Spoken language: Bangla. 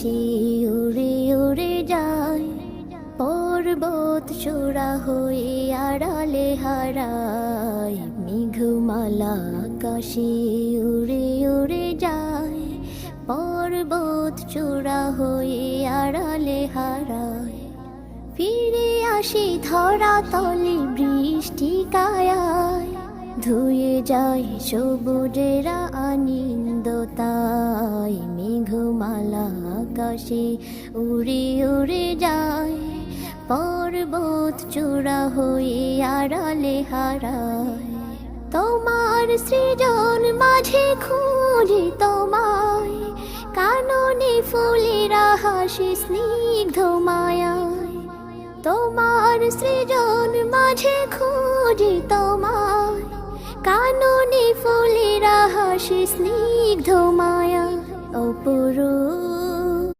আকাশে উড়ে উড়ে যায়। পর্বত চূড়া হয়ে আড়ালে হারায়। মেঘমালা আকাশে উড়ে উড়ে যায়। পর্বত চূড়া হয়ে আড়ালে হারায়। ফিরে আসি ধরা তলে বৃষ্টি কায়ায়। ধুয়ে যায় সবুজেরা আনন্দ আকাশে উড়ে উড়ে যায়। পর্বত চূড়া হয়ে আড়ালে হারায়। তোমার সৃজন মাঝে খুঁজি তোমায়। কাননে ফুলেরা হাসি স্নিগ্ধ মায়ায়। তোমার সৃজন মাঝে খুঁজি তোমায়। কাননে ফুলেরা হাসি স্নিগ্ধ মায়া অপরূপ